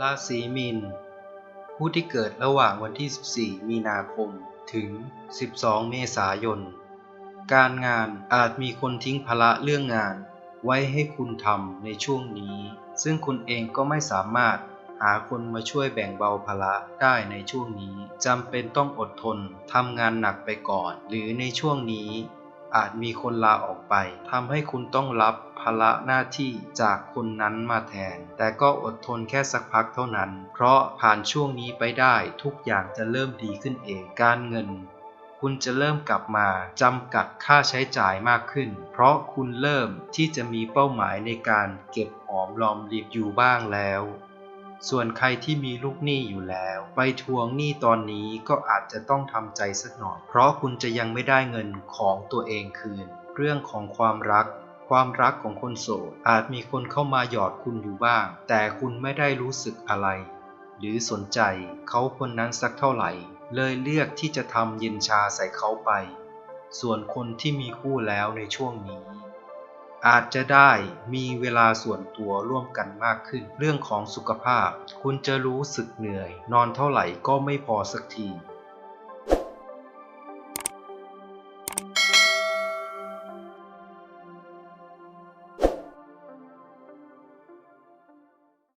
ราศีมีน ผู้ที่เกิดระหว่างวันที่ 14 มีนาคม ถึง 12 เมษายน การงานอาจมีคนทิ้งภาระเรื่องงาน ไว้ให้คุณทำในช่วงนี้ ซึ่งคุณเองก็ไม่สามารถหาคนมาช่วยแบ่งเบาภาระได้ในช่วงนี้จำเป็นต้องอดทนทำงานหนักไปก่อน หรือในช่วงนี้ อาจมีคนลาออกไปทำให้คุณต้องรับภาระหน้าที่จากคนนั้นมาแทน แต่ก็อดทนแค่สักพักเท่านั้น เพราะผ่านช่วงนี้ไปได้ทุกอย่างจะเริ่มดีขึ้นเอง การเงิน คุณจะเริ่มกลับมาจำกัดค่าใช้จ่ายมากขึ้น เพราะคุณเริ่มที่จะมีเป้าหมายในการเก็บหอมรอมริบอยู่บ้างแล้ว ส่วนใครที่มีลูกหนี้อยู่แล้ว ไปทวงหนี้ตอนนี้ก็อาจจะต้องทำใจสักหน่อย เพราะคุณจะยังไม่ได้เงินของตัวเองคืน เรื่องของความรัก ความรักของคนโสดอาจมีคนเข้ามาหยอดคุณอยู่บ้าง แต่คุณไม่ได้รู้สึกอะไร หรือสนใจเขาคนนั้นสักเท่าไหร่ เลยเลือกที่จะทำเย็นชาใส่เขาไป ส่วนคนที่มีคู่แล้วในช่วงนี้ อาจจะได้มีเวลาส่วนตัวร่วมกันมากขึ้น เรื่องของสุขภาพ คุณจะรู้สึกเหนื่อย นอนเท่าไหร่ก็ไม่พอสักที